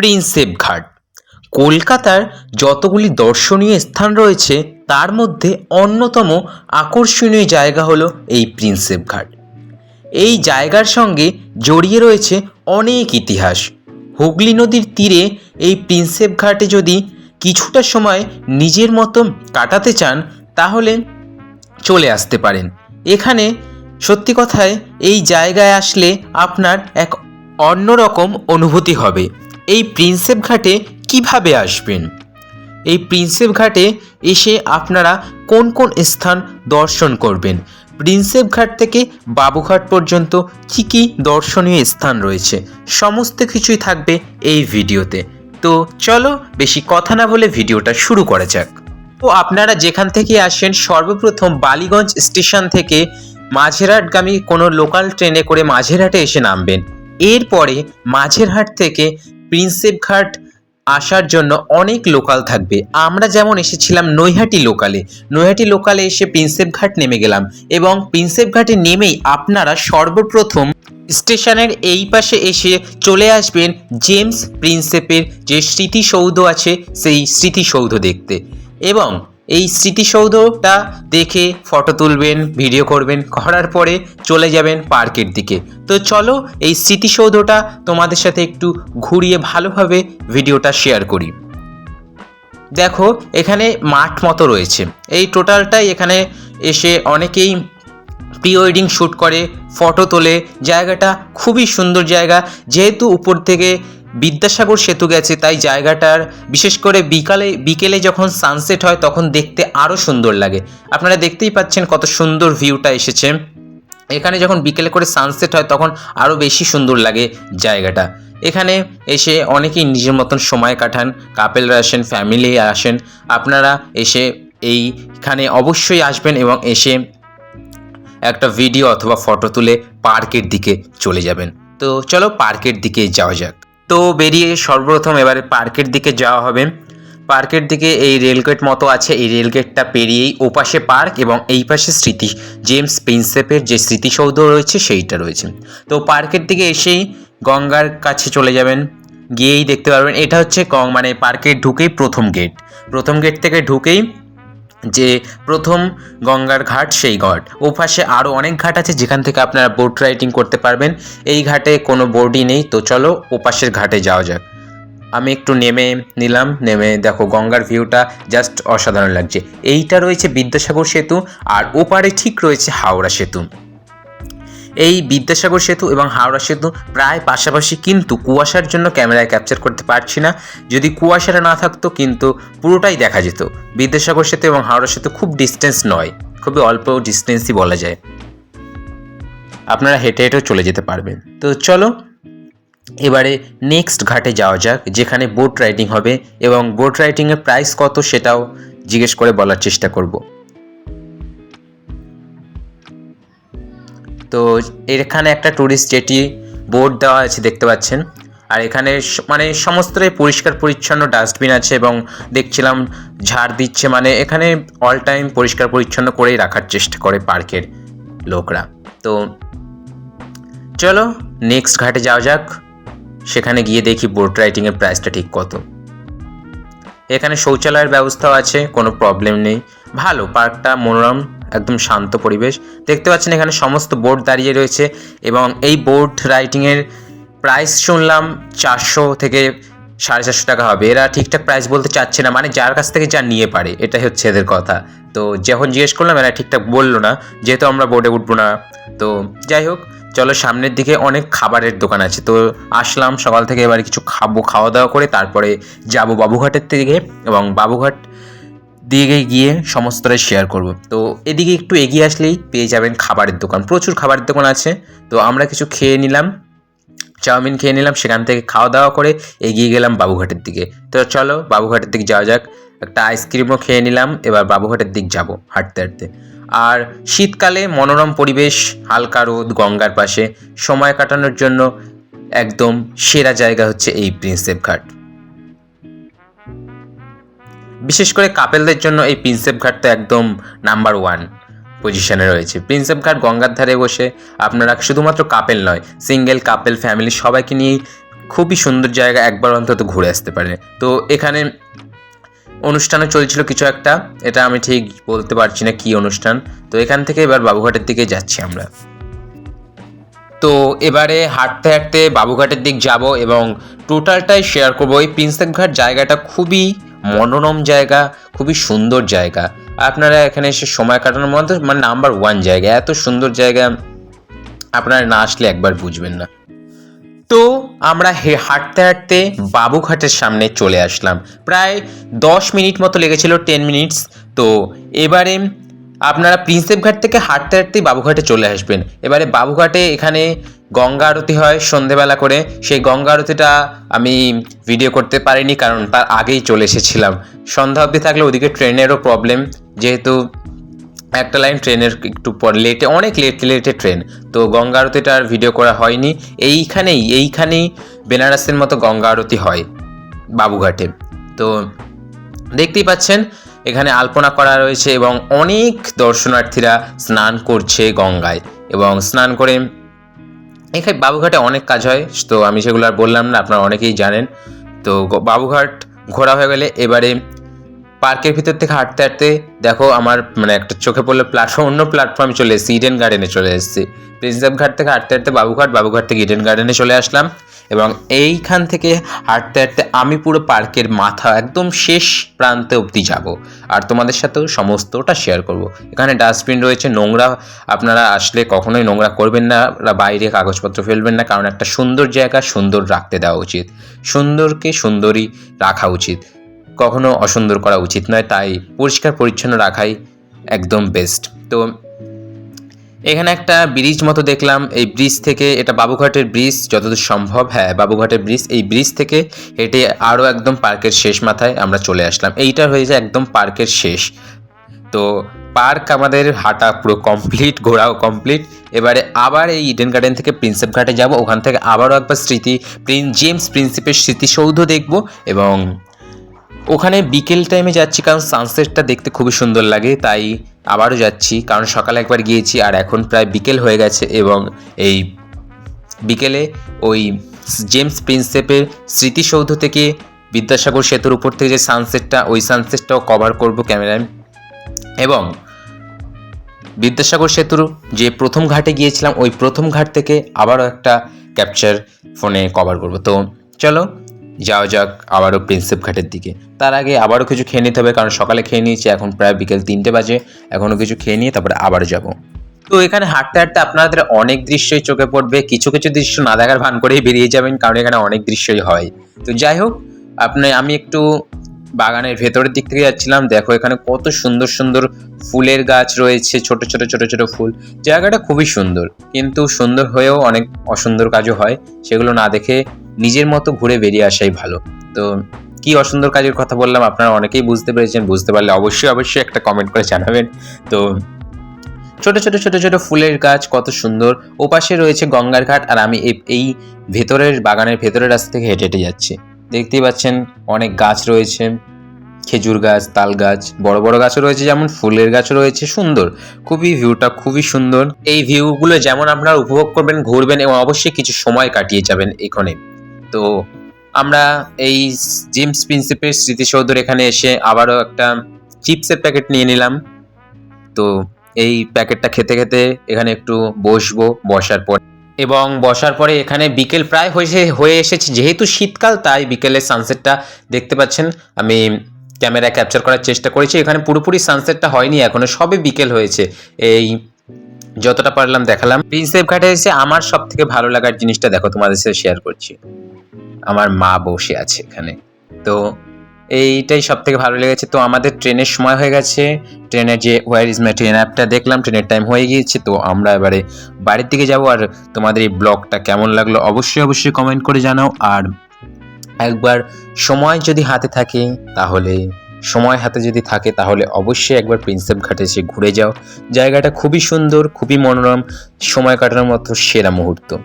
Prinsep ঘাট। কলকাতার যতগুলি দর্শনীয় স্থান রয়েছে, তার মধ্যে অন্যতম আকর্ষণীয় জায়গা হলো এই প্রিন্সেপ ঘাট। এই জায়গার সঙ্গে জড়িয়ে রয়েছে অনেক ইতিহাস। হুগলি নদীর তীরে এই প্রিন্সেপ ঘাটে যদি কিছুটা সময় নিজের মতো কাটাতে চান, তাহলে চলে আসতে পারেন। এখানে সত্যি কথায় এই জায়গায় আসলে আপনার এক অন্যরকম অনুভূতি হবে। এই প্রিন্সেপ ঘাটে কীভাবে আসবেন? এই প্রিন্সেপ ঘাটে এসে আপনারা কোন কোন স্থান দর্শন করবেন? প্রিন্সেপ ঘাট থেকে বাবুঘাট পর্যন্ত কী কী দর্শনীয় স্থান রয়েছে? সমস্ত কিছুই থাকবে এই ভিডিওতে। তো চলো বেশি কথা না বলে ভিডিওটা শুরু করা যাক। তো আপনারা যেখান থেকে আসেন, সর্বপ্রথম বালিগঞ্জ স্টেশন থেকে মাঝেরহাটগামী কোনো লোকাল ট্রেনে করে মাঝেরহাটে এসে নামবেন। এরপরে মাঝেরহাট থেকে প্রিন্সেপ ঘাট আসার জন্য অনেক লোকাল থাকবে। আমরা যেমন এসেছিলাম নৈহাটি লোকালে নৈহাটি লোকালে এসে প্রিন্সেপ ঘাট নেমে গেলাম এবং প্রিন্সেপ ঘাটে নেমেই আপনারা সর্বপ্রথম স্টেশনের এই পাশে এসে চলে আসবেন জেমস প্রিন্সেপের যে স্মৃতিসৌধ আছে, সেই স্মৃতিসৌধ দেখতে। এবং এই স্মৃতিসৌধটা দেখে ফটো তুলবেন ভিডিও করবেন, করার পরে চলে যাবেন পার্কের দিকে। তো চলো এই স্মৃতিসৌধটা তোমাদের সাথে একটু ঘুরিয়ে ভালোভাবে ভিডিওটা শেয়ার করি। দেখো, এখানে মাঠ মতো রয়েছে। এই টোটালটাই এখানে এসে অনেকেই প্রি ওয়েডিং শ্যুট করে ফটো তোলে। জায়গাটা খুবই সুন্দর জায়গা। যেহেতু উপর থেকে বিদ্যাসাগর সেতু গেছে, তাই জায়গাটার, বিশেষ করে বিকালে, বিকেলে যখন সানসেট হয়, তখন দেখতে আরও সুন্দর লাগে। আপনারা দেখতেই পাচ্ছেন কত সুন্দর ভিউটা এসেছে। এখানে যখন বিকেলে করে সানসেট হয়, তখন আরও বেশি সুন্দর লাগে জায়গাটা। এখানে এসে অনেকেই নিজের মতন সময় কাটান কাপেলরা আসেন ফ্যামিলি আসেন। আপনারা এসে এইখানে অবশ্যই আসবেন এবং এসে একটা ভিডিও অথবা ফটো তুলে পার্কের দিকে চলে যাবেন। তো চলো পার্কের দিকে যাওয়া যাক। তো বেরিয়ে সর্বপ্রথম এবারে পার্কের দিকে যাওয়া হবে। পার্কের দিকে এই রেলগেট মতো আছে। এই রেলগেটটা পেরিয়েই ওপাশে পার্ক এবং এই পাশে স্মৃতি। জেমস প্রিন্সেপের যে স্মৃতিসৌধ রয়েছে, সেইটা রয়েছে। তো পার্কের দিকে এসেই গঙ্গার কাছে চলে যাবেন। গিয়েই দেখতে পারবেন, এটা হচ্ছে মানে পার্কে ঢুকেই প্রথম গেট। প্রথম গেট থেকে ঢুকেই যে প্রথম গঙ্গার ঘাট সেই ঘাট। ওপাশে পাশে আরও অনেক ঘাট আছে যেখান থেকে আপনারা বোট রাইডিং করতে পারবেন। এই ঘাটে কোনো বোর্ডই নেই। তো চলো ওপাশের পাশের ঘাটে যাওয়া যাক। আমি একটু নেমে নিলাম। নেমে দেখো গঙ্গার ভিউটা জাস্ট অসাধারণ লাগছে। এইটা রয়েছে বিদ্যাসাগর সেতু আর ওপারে ঠিক রয়েছে হাওড়া সেতু। এই বিদ্যাসাগর সেতু এবং হাওড়া সেতু প্রায় পাশাপাশি কিন্তু কুয়াশার জন্য ক্যামেরায় ক্যাপচার করতে পারছি না। যদি কুয়াশাটা না থাকতো কিন্তু পুরোটাই দেখা যেত। বিদ্যাসাগর সেতু এবং হাওড়া সেতু খুব ডিস্টেন্স নয়, খুবই অল্প ডিস্টেন্সই বলা যায়। আপনারা হেঁটে হেঁটেও চলে যেতে পারবেন। তো চলো, এবারে নেক্সট ঘাটে যাওয়া যাক, যেখানে বোট রাইডিং হবে এবং বোট রাইডিংয়ের প্রাইস কত সেটাও জিজ্ঞেস করে বলার চেষ্টা করব। তো এখানে একটা ট্যুরিস্ট জেটি বোর্ড দেওয়া আছে, দেখতে পাচ্ছেন। আর এখানে মানে সমস্তটাই পরিষ্কার পরিচ্ছন্ন ডাস্টবিন আছে এবং দেখছিলাম ঝাড় দিচ্ছে মানে এখানে অল টাইম পরিষ্কার পরিচ্ছন্ন করেই রাখার চেষ্টা করে পার্কের লোকরা। তো চলো নেক্সট ঘাটে যাওয়া যাক। সেখানে গিয়ে দেখি বোট রাইডিংয়ের প্রাইসটা ঠিক কত। এখানে শৌচালয়ের ব্যবস্থাও আছে, কোনো প্রবলেম নেই। ভালো পার্কটা মনোরম। একদম শান্ত পরিবেশ। দেখতে পাচ্ছেন এখানে সমস্ত বোর্ড দাঁড়িয়ে রয়েছে এবং এই বোট রাইডিংয়ের প্রাইস শুনলাম চারশো থেকে সাড়ে চারশো টাকা হবে। এরা ঠিকঠাক প্রাইস বলতে চাচ্ছে না মানে যার কাছ থেকে যা নিয়ে পারে, এটাই হচ্ছে এদের কথা। তো যখন জিজ্ঞেস করলাম, এরা ঠিকঠাক বলল না, যেহেতু আমরা বোর্ডে উঠবো না। তো যাই হোক, চলো সামনের দিকে অনেক খাবারের দোকান আছে। তো আসলাম, সকাল থেকে এবারে কিছু খাব, খাওয়া দাওয়া করে তারপরে যাব বাবুঘাটের দিকে এবং বাবুঘাট দিকে গিয়ে সমস্তটা শেয়ার করব। তো এদিকে একটু এগিয়ে আসলেই পেয়ে যাবেন খাবারের দোকান। প্রচুর খাবারের দোকান আছে। তো আমরা কিছু খেয়ে নিলাম, চাউমিন খেয়ে নিলাম, সেখান থেকে খাওয়া দাওয়া করে এগিয়ে গেলাম বাবুঘাটের দিকে। তো চলো বাবুঘাটের দিকে যাওয়া যাক। একটা আইসক্রিমও খেয়ে নিলাম, এবার বাবুঘাটের দিক যাব হাঁটতে হাঁটতে। আর শীতকালে মনোরম পরিবেশ, হালকা রোদ, গঙ্গার পাশে, সময় কাটানোর জন্য একদম সেরা জায়গা হচ্ছে এই প্রিন্সেপ ঘাট। বিশেষ করে কাপেলদের জন্য এই প্রিন্সেপ ঘাট তো একদম নাম্বার ওয়ান পজিশনে রয়েছে। প্রিন্সেপ ঘাট গঙ্গার ধারে বসে আপনারা শুধুমাত্র কাপেল নয়, সিঙ্গেল কাপেল ফ্যামিলি সবাইকে নিয়ে খুবই সুন্দর জায়গা একবার অন্তত ঘুরে আসতে পারে। তো এখানে অনুষ্ঠানও চলছিল কিছু একটা, এটা আমি ঠিক বলতে পারছি না কি অনুষ্ঠান। তো এখান থেকে এবার বাবুঘাটের দিকে যাচ্ছি আমরা। তো এবারে হাঁটতে হাঁটতে বাবুঘাটের দিক যাব এবং টোটালটাই শেয়ার করব। এই প্রিন্সেপ ঘাট জায়গাটা খুবই মনোরম জায়গা খুবই সুন্দর জায়গা। আপনারা এখানে এসে সময় কাটানোর মধ্যে মানে নাম্বার ওয়ান জায়গা। এত সুন্দর জায়গা আপনারা না আসলে একবার বুঝবেন না। তো আমরা হে হাঁটতে হাঁটতে বাবুঘাটের সামনে চলে আসলাম। প্রায় দশ মিনিট মতো লেগেছিল টেন মিনিটস তো এবারে আপনারা প্রিন্সেপ ঘাট থেকে হাঁটতে হাঁটতেই বাবুঘাটে চলে আসবেন। এবারে বাবুঘাটে এখানে গঙ্গা আরতি হয় সন্ধেবেলা করে। সেই গঙ্গা আরতিটা আমি ভিডিও করতে পারিনি কারণ তার আগেই চলে এসেছিলাম। সন্ধ্যা অবধি থাকলে ওদিকে ট্রেনেরও প্রবলেম যেহেতু একটা লাইন ট্রেনের একটু পর লেটে অনেক লেট লেটে ট্রেন তো গঙ্গা আরতিটা আর ভিডিও করা হয়নি। এইখানেই এইখানেই বেনারসের মতো গঙ্গা আরতি হয় বাবুঘাটে। তো দেখতেই পাচ্ছেন এখানে আলপনা করা রয়েছে এবং অনেক দর্শনার্থীরা স্নান করছে গঙ্গায় এবং স্নান করে এখানে বাবুঘাটে অনেক কাজ হয়, তো আমি সেগুলো আর বললাম না, আপনারা অনেকেই জানেন। তো বাবুঘাট ঘোরা হয়ে গেলে এবারে পার্কের ভিতর থেকে হাঁটতে হাঁটতে দেখো আমার মানে একটা চোখে পড়ল প্ল্যাটফর্ম অন্য প্ল্যাটফর্মে চলে এসেছি ইডেন গার্ডেনে চলে এসেছি। প্রিন্সেপ ঘাট থেকে হাঁটতে হাঁটতে বাবুঘাট বাবুঘাট থেকে ইডেন গার্ডেনে চলে আসলাম এবং এইখান থেকে হাঁটতে হাঁটতে আমি পুরো পার্কের মাথা একদম শেষ প্রান্তে অবধি যাব। আর তোমাদের সাথেও সমস্তটা শেয়ার করব। এখানে ডাস্টবিন রয়েছে, নোংরা আপনারা আসলে কখনোই নোংরা করবেন না বাইরে কাগজপত্র ফেলবেন না, কারণ একটা সুন্দর জায়গা সুন্দর রাখতে দেওয়া উচিত। সুন্দরকে সুন্দরই রাখা উচিত। কখনো অসুন্দর করা উচিত নয়, তাই পরিষ্কার পরিচ্ছন্ন রাখাই একদম বেস্ট তো এখানে একটা ব্রিজ মতো দেখলাম, এই ব্রিজ থেকে, এটা বাবুঘাটের ব্রিজ, যতদূর সম্ভব হ্যাঁ বাবুঘাটের ব্রিজ, এই ব্রিজ থেকে হেঁটে আরও একদম পার্কের শেষ মাথায় আমরা চলে আসলাম। এইটা হয়ে যায় একদম পার্কের শেষ। তো পার্ক আমাদের হাঁটা পুরো কমপ্লিট ঘোরাও কমপ্লিট এবারে আবার এই ইডেন গার্ডেন থেকে প্রিন্সেপ ঘাটে যাব, ওখান থেকে আবারও একবার স্মৃতি প্রিন্স জেমস প্রিন্সিপের স্মৃতিসৌধ দেখব এবং ওখানে বিকেল টাইমে যাচ্ছি কারণ সানসেটটা দেখতে খুবই সুন্দর লাগে, তাই আবারও যাচ্ছি। কারণ সকালে একবার গিয়েছি আর এখন প্রায় বিকেল হয়ে গেছে এবং এই বিকেলে ওই জেমস প্রিন্সেপের স্মৃতিসৌধ থেকে বিদ্যাসাগর সেতুর উপর থেকে যে সানসেটটা ওই সানসেটটাও কভার করব ক্যামেরায় এবং বিদ্যাসাগর সেতুর যে প্রথম ঘাটে গিয়েছিলাম, ওই প্রথম ঘাট থেকে আবারও একটা ক্যাপচার ফোনে কভার করব। তো চলো যাওয়া যাক, আবারও প্রিন্সেপ ঘাটের দিকে। তার আগে আবারও কিছু খেয়ে নিতে হবে, কারণ সকালে খেয়ে নিয়েছি, এখন প্রায় বিকেল তিনটে বাজে, এখনও কিছু খেয়ে নিয়ে তারপরে আবার যাব। তো এখানে হাঁটতে হাঁটতে আপনাদের অনেক দৃশ্যই চোখে পড়বে, কিছু কিছু দৃশ্য না দেখার ভান করেই বেরিয়ে যাবেন, কারণ এখানে অনেক দৃশ্যই হয়। তো যাই হোক, আপনি, আমি একটু বাগানের ভেতরের দিক থেকে যাচ্ছিলাম, দেখো এখানে কত সুন্দর সুন্দর ফুলের গাছ রয়েছে, ছোট ছোট ছোট ছোট ফুল। জায়গাটা খুবই সুন্দর, কিন্তু সুন্দর হয়েও অনেক অসুন্দর কাজও হয়, সেগুলো না দেখে নিজের মতো ঘুরে বেরিয়ে আসাই ভালো। তো কি অসুন্দর কাজের কথা বললাম আপনারা অনেকেই বুঝতে পেরেছেন, বুঝতে পারলে অবশ্যই অবশ্যই একটা কমেন্ট করে জানাবেন। তো ছোট ছোট ছোট ছোট ফুলের গাছ কত সুন্দর, ওপাশে রয়েছে গঙ্গার ঘাট, আর আমি এই- ভেতরের, বাগানের ভেতরের রাস্তা থেকে হেঁটে হেঁটে যাচ্ছি। দেখতেই পাচ্ছেন অনেক গাছ রয়েছে, খেজুর গাছ, তাল গাছ, বড় বড় গাছও রয়েছে, যেমন ফুলের গাছও রয়েছে, সুন্দর। খুবই ভিউটা খুবই সুন্দর। এই ভিউগুলো যেমন আপনারা উপভোগ করবেন, ঘুরবেন এবং অবশ্যই কিছু সময় কাটিয়ে যাবেন এখানে। তো আমরা এই জেমস প্রিন্সিপের স্মৃতিসৌধর এখানে এসে আবারও একটা চিপসের প্যাকেট নিয়ে নিলাম। তো এই প্যাকেটটা খেতে খেতে এখানে একটু বসবো, বসার পর এবং বসার পরে এখানে বিকেল প্রায় হয়েছে, হয়ে এসেছে। যেহেতু শীতকাল, তাই বিকেলের সানসেটটা দেখতে পাচ্ছেন। আমি ক্যামেরা ক্যাপচার করার চেষ্টা করেছি। এখানে পুরোপুরি সানসেটটা হয়নি, এখনও সবে বিকেল হয়েছে। এই যতটা পারলাম দেখালাম। প্রিন্সেপ ঘাটে এসে আমার সব থেকে ভালো লাগার জিনিসটা দেখো, তোমাদের সাথে শেয়ার করছি। আমার মা বসে আছে এখানে। তো এইটাই সব থেকে ভালো লেগেছে। তো আমাদের ট্রেনের সময় হয়ে গেছে। ট্রেনের যে ওয়ার ইজ মাই ট্রেন অ্যাপটা দেখলাম, ট্রেনের টাইম হয়ে গিয়েছে। তো আমরা এবারে বাড়ির দিকে যাব। আর তোমাদের এই ব্লগটা কেমন লাগল অবশ্যই অবশ্যই কমেন্ট করে জানাও। আর একবার সময় যদি হাতে থাকে, তাহলে সময় হাতে যদি থাকে, তাহলে অবশ্যই একবার প্রিন্সেপ ঘাটে এসে ঘুরে যাও। জায়গাটা খুবই সুন্দর, খুবই মনোরম, সময় কাটানোর মতো সেরা মুহূর্ত।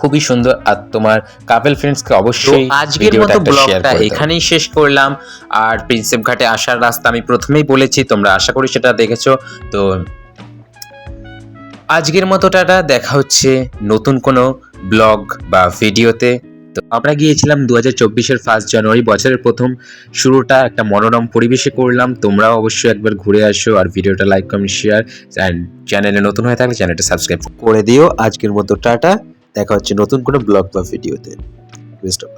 খুবই সুন্দর আর তোমার কাপেল ফ্রেন্ডসকে অবশ্যই আজকের মতো ব্লগটা এখানেই শেষ করলাম। আর প্রিন্সেপ ঘাটে আসার রাস্তা আমি প্রথমেই বলেছি তোমরা আশা করি সেটা দেখেছ। তো আজকের মতো টাটা দেখা হচ্ছে নতুন কোনো ব্লগ বা ভিডিওতে তো আমরা গিয়েছিলাম দু হাজার চব্বিশের ফার্স্ট জানুয়ারি বছরের প্রথম শুরুটা একটা মনোরম পরিবেশে করলাম। তোমরাও অবশ্যই একবার ঘুরে আসো আর ভিডিওটা লাইক কমেন্ট শেয়ার অ্যান্ড চ্যানেলে নতুন হয়ে থাকলে চ্যানেলটা সাবস্ক্রাইব করে দিও। আজকের মতো টাটা। দেখা হচ্ছে নতুন কোনো ব্লগ বা ভিডিওতে। Best of